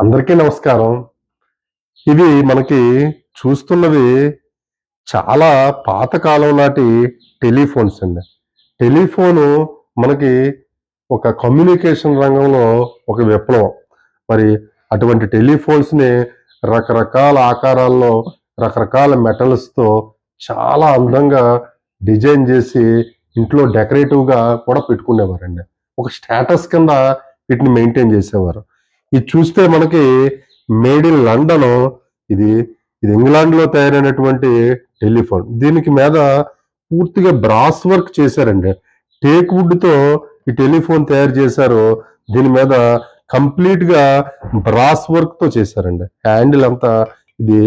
అందరికీ నమస్కారం. ఇది మనకి చూస్తున్నది చాలా పాతకాలం నాటి టెలిఫోన్స్ అండి. టెలిఫోను మనకి ఒక కమ్యూనికేషన్ రంగంలో ఒక విప్లవం. మరి అటువంటి టెలిఫోన్స్ని రకరకాల ఆకారాల్లో రకరకాల మెటల్స్తో చాలా అందంగా డిజైన్ చేసి ఇంట్లో డెకరేటివ్గా కూడా పెట్టుకునేవారండి. ఒక స్టేటస్ కింద వీటిని మెయింటైన్ చేసేవారు. ఇది చూస్తే మనకి మేడ్ ఇన్ లండన్ ఇది ఇది ఇంగ్లాండ్లో తయారైనటువంటి టెలిఫోన్. దీనికి మీద పూర్తిగా బ్రాస్ వర్క్ చేశారండి. టేక్ వుడ్తో ఈ టెలిఫోన్ తయారు చేశారు. దీని మీద కంప్లీట్గా బ్రాస్ వర్క్తో చేశారండి. హ్యాండిల్ అంతా ఇది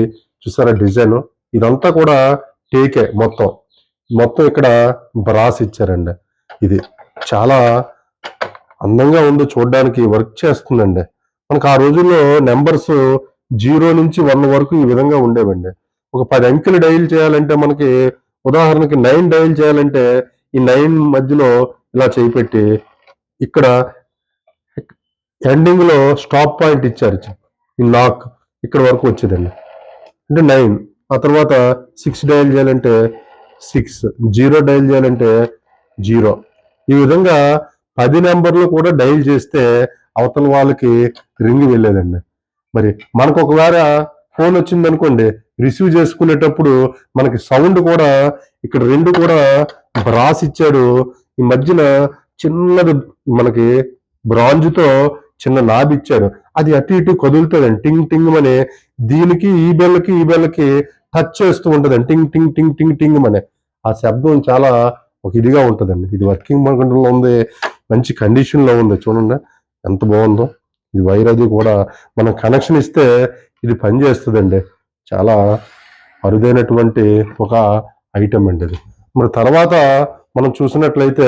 చూసారా డిజైన్? ఇదంతా కూడా టేకే మొత్తం. మొత్తం ఇక్కడ బ్రాస్ ఇచ్చారండి. ఇది చాలా అందంగా ఉంది చూడడానికి వర్క్ చేస్తుందండి. మనకు ఆ రోజుల్లో నెంబర్స్ జీరో నుంచి వన్ వరకు ఈ విధంగా ఉండేవండి. ఒక పది అంకెలు డైల్ చేయాలంటే మనకి ఉదాహరణకి నైన్ డైల్ చేయాలంటే ఈ నైన్ మధ్యలో ఇలా చేయిపెట్టి ఇక్కడ ఎండింగ్లో స్టాప్ పాయింట్ ఇచ్చారు. ఈ లాక్ ఇక్కడ వరకు వచ్చేదండి. అంటే నైన్. ఆ తర్వాత సిక్స్ డైల్ చేయాలంటే సిక్స్. జీరో డైల్ చేయాలంటే జీరో. ఈ విధంగా పది నెంబర్లు కూడా డైల్ చేస్తే అవతల వాళ్ళకి రింగ్ వెళ్ళేదండి. మరి మనకు ఒకవేళ ఫోన్ వచ్చింది అనుకోండి రిసీవ్ చేసుకునేటప్పుడు మనకి సౌండ్ కూడా ఇక్కడ రెండు కూడా బ్రాస్ ఇచ్చాడు. ఈ మధ్యన చిన్నది మనకి బ్రాంజ్తో చిన్న నాబ్ ఇచ్చాడు. అది అటు ఇటు కదులుతుందండి. టింగ్ టింగ్ అనే దీనికి ఈ బెల్లకి ఈ బెల్లకి టచ్ చేస్తూ ఉంటుందండి. టింగ్ టింగ్ టింగ్ టింగ్ టింగ్ అనే ఆ శబ్దం చాలా ఒక ఇదిగా ఉంటుందండి. ఇది వర్కింగ్లో ఉంది మంచి కండిషన్లో ఉంది చూడండి. ఎంత బాగుందో. ఇది వైర్ అది కూడా మనం కనెక్షన్ ఇస్తే ఇది పని చేస్తుందండి. చాలా అరుదైనటువంటి ఒక ఐటమ్ అండి ఇది మరి తర్వాత మనం చూసినట్లయితే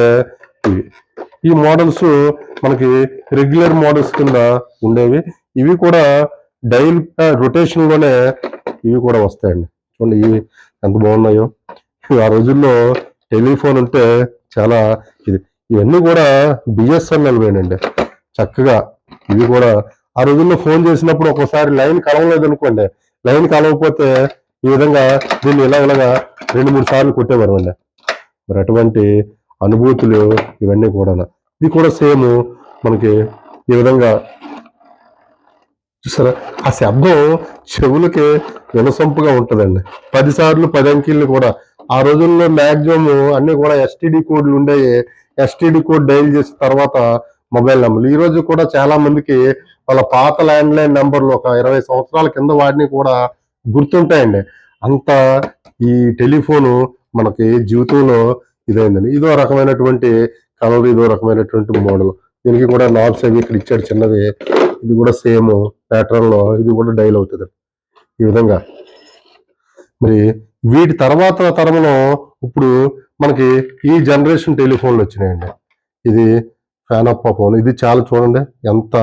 ఇవి. ఈ మోడల్స్ మనకి రెగ్యులర్ మోడల్స్ కింద ఉండేవి. ఇవి కూడా డైల్ రొటేషన్లోనే ఇవి కూడా వస్తాయండి. చూడండి ఇవి ఎంత బాగున్నాయో. ఆ రోజుల్లో టెలిఫోన్ ఉంటే చాలా ఇది. ఇవన్నీ కూడా బిఎస్ఎన్ఎల్ వేనండి. చక్కగా ఇది కూడా ఆ రోజుల్లో ఫోన్ చేసినప్పుడు ఒక్కోసారి లైన్ కలవలేదు అనుకోండి. లైన్ కలవకపోతే ఈ విధంగా దీన్ని ఇలా ఇలాగా రెండు మూడు సార్లు కొట్టేవారు అండి. మరి అటువంటి అనుభూతులు ఇవన్నీ కూడా ఇది కూడా సేమ్ మనకి ఈ విధంగా చూసారా? ఆ శబ్దం చెవులకి వినసొంపుగా ఉంటుందండి. పదిసార్లు పది అంకెళ్ళు కూడా. ఆ రోజుల్లో మ్యాక్సిమం అన్ని కూడా ఎస్టీడీ కోడ్లు ఉండేవి. ఎస్టీడీ కోడ్ డైల్ చేసిన తర్వాత మొబైల్ నెంబర్లు. ఈ రోజు కూడా చాలా మందికి వాళ్ళ పాత ల్యాండ్ లైన్ నెంబర్లు ఒక ఇరవై సంవత్సరాల కింద వాడిని కూడా గుర్తుంటాయండి. అంత ఈ టెలిఫోను మనకి జీవితంలో ఇదైందండి. ఇదో రకమైనటువంటి కలర్ ఇదో రకమైనటువంటి మోడల్. దీనికి కూడా నాబ్స్ అవి ఇక్కడ ఇచ్చాడు చిన్నది. ఇది కూడా సేమ్ ప్యాటర్న్లో ఇది కూడా డైల్ అవుతుంది. ఈ విధంగా మరి వీటి తర్వాత తరంలో ఇప్పుడు మనకి ఈ జనరేషన్ టెలిఫోన్లు వచ్చినాయండి. ఇది ఫ్యానప్ప ఫోన్ ఇది చాలా చూడండి ఎంత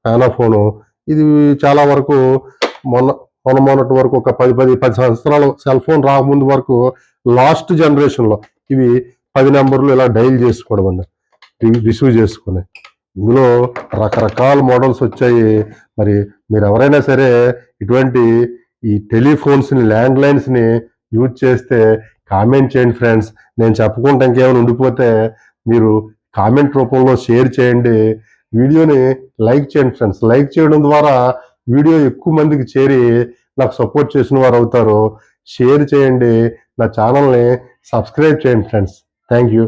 ఫ్యానా ఫోను ఇది చాలా వరకు మొన్న మొన్న మొన్నటి వరకు ఒక పది పది పది సంవత్సరాలు సెల్ ఫోన్ రాకముందు వరకు లాస్ట్ జనరేషన్లో ఇవి పది నెంబర్లు ఇలా డైల్ చేసుకోవడం అండి. రిసీవ్ చేసుకుని. ఇందులో రకరకాల మోడల్స్ వచ్చాయి. మరి మీరు ఎవరైనా సరే ఇటువంటి ఈ టెలిఫోన్స్ని ల్యాండ్ లైన్స్ని యూజ్ చేస్తే కామెంట్ చేయండి ఫ్రెండ్స్ నేను చెప్పుకుంటే ఇంకేమైనా ఉండిపోతే మీరు కామెంట్ రూపంలో షేర్ చేయండి. వీడియోని లైక్ చేయండి ఫ్రెండ్స్. లైక్ చేయడం ద్వారా వీడియో ఎక్కువ మందికి చేరి నాకు సపోర్ట్ చేసిన వారు అవుతారు. షేర్ చేయండి. నా ఛానల్ని సబ్స్క్రైబ్ చేయండి ఫ్రెండ్స్. Thank you.